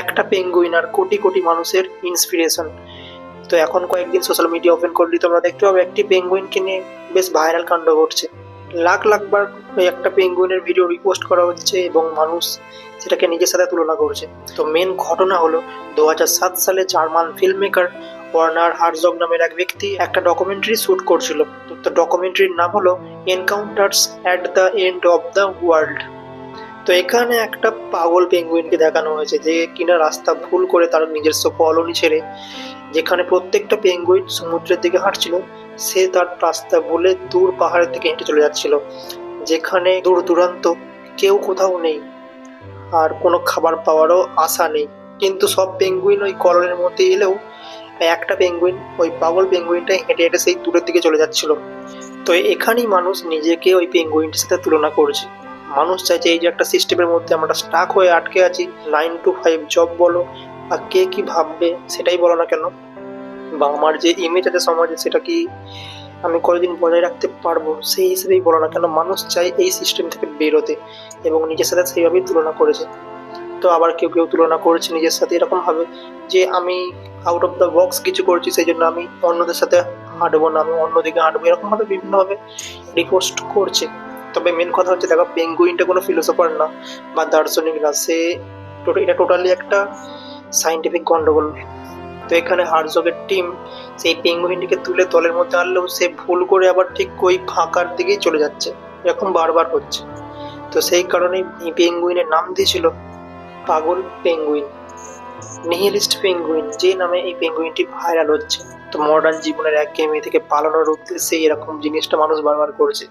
একটা পেঙ্গুইন আর কোটি কোটি মানুষের ইন্সপিরেশন তো এখন কয়েকদিন সোশ্যাল মিডিয়া ওপেন করলে, তোমরা দেখতে পাবে একটি পেঙ্গুইনকে নিয়ে বেশ ভাইরাল কাণ্ড ঘটছে। লাখ লাখ বার ওই একটা পেঙ্গুইনের ভিডিও রিপোস্ট করা হচ্ছে এবং মানুষ সেটাকে নিজের সাথে তুলনা করছে। তো মেন ঘটনা হলো দু হাজার সাত সালে German film maker Werner Herzog নামের এক ব্যক্তি একটা ডকুমেন্টারি শ্যুট করছিল। তো ডকুমেন্টারির নাম হলো encounters at the end of the world তো এখানে একটা পাগল পেঙ্গুইনকে দেখানো হয়েছে যে কিনা রাস্তা ভুল করে তার নিজস্ব কলোনি ছেড়ে যেখানে প্রত্যেকটা পেঙ্গুইন সমুদ্রের দিকে হাঁটছিল, সে তার রাস্তা বলে দূর পাহাড়ের দিকে হেঁটে চলে যাচ্ছিল, যেখানে দূর দূরান্ত কেউ কোথাও নেই আর কোনো খাবার পাওয়ারও আশা নেই। কিন্তু সব পেঙ্গুইন ওই কলোনির মধ্যে এলেও একটা পেঙ্গুইন, ওই পাগল পেঙ্গুইনটাই হেঁটে হেঁটে সেই দূরের দিকে চলে যাচ্ছিল। তো এখানেই মানুষ নিজেকে ওই পেঙ্গুইনটির সাথে তুলনা করছে। মানুষ চাইছে এই যে একটা সিস্টেমের মধ্যে আমরা স্টাক হয়ে আটকে আছি নাইন টু ফাইভ জব বলো, বা কে কি ভাববে সেটাই বলো না কেন? বা আমার যে ইমেজ আছে সমাজে সেটা কি আমি কতদিন বজায় রাখতে পারব সেই হিসেবেই বলো না কেন? মানুষ চাই এই সিস্টেম থেকে বেরোতে এবং নিজের সাথে সেইভাবেই তুলনা করেছে। তো আবার কেউ কেউ তুলনা করেছে নিজের সাথে এরকম ভাবে যে আমি আউট অফ দ্য বক্স কিছু করছি সেই জন্য আমি অন্যদের সাথে হাঁটবো না, আমি অন্যদিকে হাঁটবো এরকমভাবে বিভিন্নভাবে রিপোস্ট করছে। তবে মেন কথা হচ্ছে, দেখো পেঙ্গুইনটা কোনো ফিলোসফার না, বা দার্শনিক না, সে এটা টোটালি একটা সাইন্টিফিক গন্ডগোল। তো এখানে হার্জগের টিম সেই পেঙ্গুইনটিকে তুলে দলের মধ্যে আনলেও সে ভুল করে আবার ঠিক ওই ফাঁকার দিকেই চলে যাচ্ছে, এরকম বারবার হচ্ছে। তো সেই কারণেই এই পেঙ্গুইনের নাম দিয়েছিল পাগল পেঙ্গুইন নিহিলিস্ট পেঙ্গুইন যে নামে এই পেঙ্গুইনটি ভাইরাল হচ্ছে। তো মডার্ন জীবনের এক গেমে থেকে পালানোর উদ্দেশ্যে এরকম জিনিসটা মানুষ বারবার করছে।